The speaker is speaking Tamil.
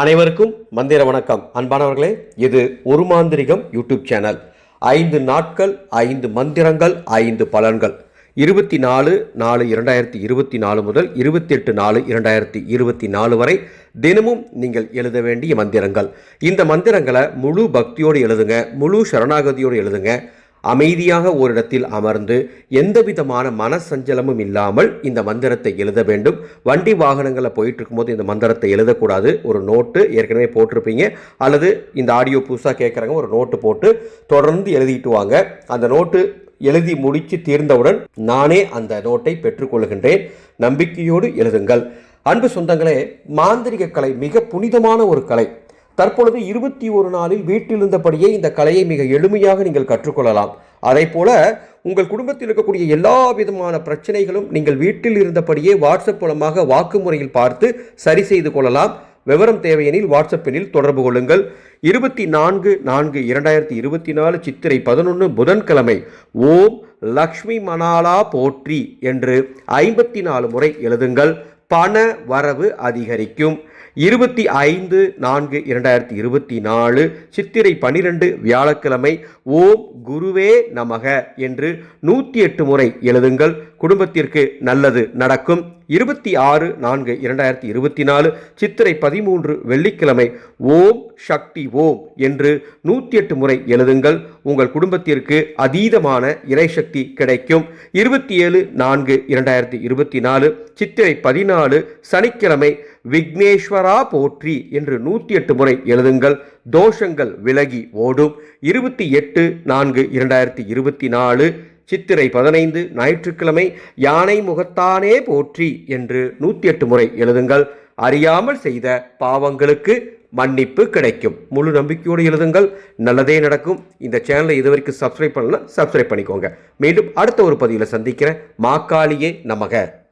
அனைவருக்கும் மந்திர வணக்கம். அன்பானவர்களே இது ஒரு மாந்திரிகம் யூடியூப் சேனல். ஐந்து நாட்கள் ஐந்து மந்திரங்கள் ஐந்து பலன்கள். இருபத்தி நாலு நாலு இரண்டாயிரத்தி இருபத்தி நாலு முதல் இருபத்தி எட்டு நாலு இரண்டாயிரத்தி இருபத்தி நாலு வரை தினமும் நீங்கள் எழுத வேண்டிய மந்திரங்கள். இந்த மந்திரங்களை முழு பக்தியோடு எழுதுங்க முழு சரணாகதியோடு எழுதுங்க. அமைதியாக ஒரு இடத்தில் அமர்ந்து எந்த விதமான மனசஞ்சலமும் இல்லாமல் இந்த மந்திரத்தை எழுத வேண்டும். வண்டி வாகனங்களில் போயிட்டு இருக்கும்போது இந்த மந்திரத்தை எழுதக்கூடாது. ஒரு நோட்டு ஏற்கனவே போட்டிருப்பீங்க. அல்லது இந்த ஆடியோ புதுசாக கேட்குறாங்க ஒரு நோட்டு போட்டு தொடர்ந்து எழுதிட்டு வாங்க. அந்த நோட்டு எழுதி முடித்து தீர்ந்தவுடன் நானே அந்த நோட்டை பெற்றுக்கொள்கின்றேன். நம்பிக்கையோடு எழுதுங்கள். அன்பு சொந்தங்களே மாந்திரிக கலை மிக புனிதமான ஒரு கலை. தற்பொழுது இருபத்தி ஒரு நாளில் வீட்டில் இருந்தபடியே இந்த கலையை மிக எளிமையாக நீங்கள் கற்றுக்கொள்ளலாம். அதே போல உங்கள் குடும்பத்தில் இருக்கக்கூடிய எல்லா விதமான பிரச்சனைகளும் நீங்கள் வீட்டில் இருந்தபடியே வாட்ஸ்அப் மூலமாக வாக்குமுறையில் பார்த்து சரி செய்து கொள்ளலாம். விவரம் தேவையெனில் வாட்ஸ்அப்பினில் தொடர்பு கொள்ளுங்கள். இருபத்தி நான்கு நான்கு இரண்டாயிரத்தி இருபத்தி நாலு சித்திரை பதினொன்று புதன்கிழமை. ஓம் லக்ஷ்மி மணாலா போற்றி என்று ஐம்பத்தி நாலு முறை எழுதுங்கள். பண வரவு அதிகரிக்கும். இருபத்தி ஐந்து நான்கு இரண்டாயிரத்தி இருபத்தி நாலு சித்திரை பனிரெண்டு வியாழக்கிழமை ஓம் குருவே நமக என்று நூற்றி எட்டு முறை எழுதுங்கள். குடும்பத்திற்கு நல்லது நடக்கும். இருபத்தி ஆறு நான்கு இரண்டாயிரத்தி இருபத்தி நாலு சித்திரை பதிமூன்று வெள்ளிக்கிழமை ஓம் சக்தி ஓம் என்று நூற்றி எட்டு முறை எழுதுங்கள். உங்கள் குடும்பத்திற்கு அதீதமான இறைசக்தி கிடைக்கும். இருபத்தி ஏழு நான்கு இரண்டாயிரத்தி இருபத்தி நாலு சித்திரை பதினாலு சனிக்கிழமை விக்னேஸ்வரா போற்றி என்று நூற்றி எட்டு முறை எழுதுங்கள். தோஷங்கள் விலகி ஓடும். இருபத்தி எட்டு நான்கு இரண்டாயிரத்தி இருபத்தி நாலு சித்திரை பதினைந்து ஞாயிற்றுக்கிழமை யானை முகத்தானே போற்றி என்று நூற்றி எட்டு முறை எழுதுங்கள். அறியாமல் செய்த பாவங்களுக்கு மன்னிப்பு கிடைக்கும். முழு நம்பிக்கையோடு எழுதுங்கள். நல்லதே நடக்கும். இந்த சேனலை இதுவரைக்கும் சப்ஸ்கிரைப் பண்ணலாம் சப்ஸ்கிரைப் பண்ணிக்கோங்க. மீண்டும் அடுத்த ஒரு பதிவில் சந்திக்கிறேன். மாக்காளியே நமக.